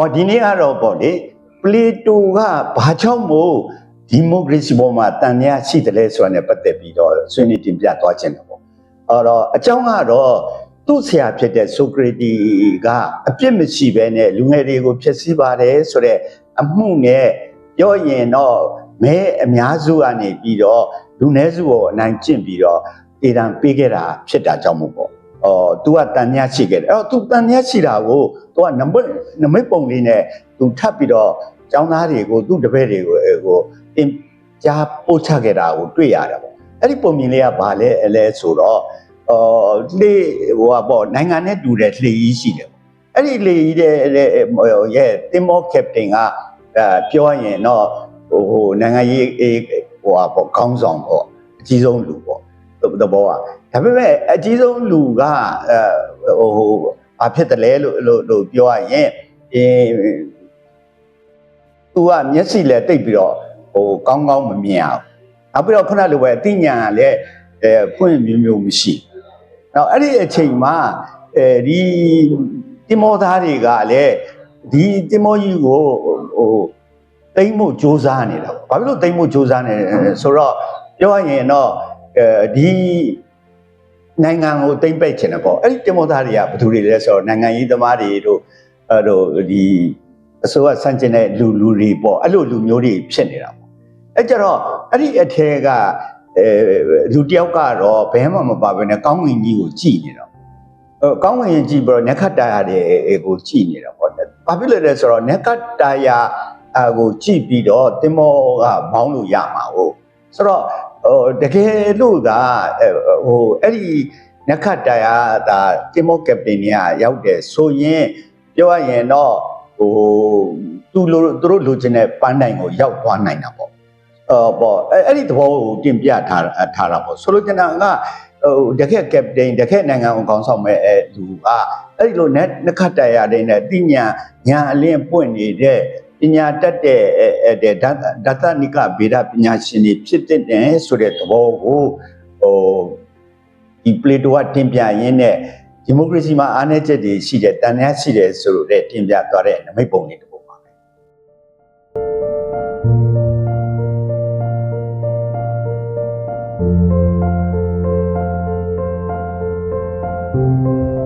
ဟောဒီနေ့ကတော့ပေါ့လေပလေတိုကဘာကြောင့်မို့ဒီမိုကရေစီပေါ်မှာတန်မြတ်ရှိတယ်လဲဆိုတာနဲ့ပတ်သက်ပြီးတော့ဆွေးနွေးတင်ပြသွားခြင်းတယ်ပေါ့အဲ့တော့အကြောင်းကတော့သူ့ဆရာဖြစ်တဲ့ဆိုကရတီကအပြစ်မရှိဘဲနဲ့လူငယ်တွေကိုဖျက်ဆီးပါတယ်ဆိုတော့အမှုနဲ့ပြောရင်တော့မဲအများစုကနေပြီးတော့လူနည်းစုကိုအနိုင်ကျင့်ပြီးတော့တည်တံပေးခဲ့တာဖြစ်တာကြောင့်မို့ပေါ့ အော် तू ကတန်မြတ်ရှိခဲ့တယ်အဲ့တော့ तू တန်မြတ်ရှိတာကို तू ကနံပါတ်နမိတ်ပုံလေးနဲ့ तू ထပ်ပြီးတော့ကျောင်းသားတွေကိုသူ့တပည့်တွေကိုအဲကိုတင်ကြားပို့ချခဲ့တာကိုတွေ့ရတယ်ပေါ့အဲ့ဒီပုံမြင်လေးကဘာလဲအလဲဆိုတော့အော်လေဟိုကပေါ့နိုင်ငံနဲ့တူတဲ့လေကြီးရှိတယ်အဲ့ဒီလေကြီးတဲ့ရဲ့တင်မောကပတိန်ကအဲပြောရင်တော့ဟိုဟိုနိုင်ငံရေးအေးဟိုကပေါ့ခေါင်းဆောင်ပေါ့အကြီးဆုံးလူပေါ့သဘောက ဒါပေမဲ့အကြီးဆုံးလူကအဲဟိုဟိုဘာဖြစ်တယ်လဲလို့လို့လို့ပြောရရင်အင်း သူကမျက်စိလည်းတိတ်ပြီးတော့ဟိုကောင်းကောင်းမမြင်အောင်နောက်ပြီးတော့ခုနလိုပဲအသိဉာဏ်ကလည်းအဲဖွင့်မျိုးမျိုးမရှိနောက်အဲ့ဒီအချိန်မှာအဲဒီတိမောသားတွေကလည်းဒီတိမောကြီးကိုဟိုတိမ့်မှုစ조사နေတာပေါ့ဘာဖြစ်လို့တိမ့်မှုစ조사နေလဲဆိုတော့ပြောရရင်တော့အဲဒီ နိုင်ငံကိုတိမ့်ပိတ်ချင်တယ်ပေါ့အဲ့ဒီတိမောသားတွေကဘယ်သူတွေလဲဆိုတော့နိုင်ငံရေးသမားတွေတို့အဲ့တို့ဒီအစိုးရဆန့်ကျင်တဲ့လူလူတွေပေါ့အဲ့လိုလူမျိုးတွေဖြစ်နေတာပေါ့အဲ့ကြတော့အဲ့ဒီအထက်ကအဲလူတယောက်ကတော့ဘဲမှမပါဘဲနဲ့ကောင်းငင်ကြီးကိုကြည်နေတာအဲကောင်းငင်ကြီးကြည်ပြီးတော့နက်ခတ်တာရတဲ့ကိုကြည်နေတာပေါ့ဘာဖြစ်လဲလဲဆိုတော့နက်ခတ်တာရအကိုကြည်ပြီးတော့တင်မောကမောင်းလို့ရမှာဟုတ်ဆိုတော့ ဟိုတကယ်လို့ကဟိုအဲ့ဒီနက်ခတ်တာရဒါတင်မောကပတိန်ကြီးရောက်တယ်ဆိုရင်ပြောရရင်တော့ဟိုသူလိုသူတို့လိုချင်တဲ့ပန်းတိုင်ကိုရောက်သွားနိုင်တာပေါ့အော်ပေါ့အဲ့အဲ့ဒီသဘောကိုတင်ပြထားထားတာပေါ့ဆိုလိုချင်တာကဟိုတကက်ကပတိန်တကက်နိုင်ငံကိုခေါင်းဆောင်မဲ့အဲလူကအဲ့ဒီလိုနဲ့နှခတ်တရရတဲ့နဲ့တိညာညာအလင်းပွင့်နေတဲ့ ပညာတတ်တဲ့ဓာတနိကဗေဒပညာရှင်တွေဖြစ်တဲ့တယ်ဆိုတဲ့သဘောကိုဟိုဒီပလေတိုကတင်ပြရင်းနဲ့ဒီမိုကရေစီမှာအားနည်းချက်တွေရှိတယ်တန်တရားရှိတယ်ဆိုလို့တင်ပြသွားတဲ့နမိတ်ပုံလေးတစ်ခုပါပဲ။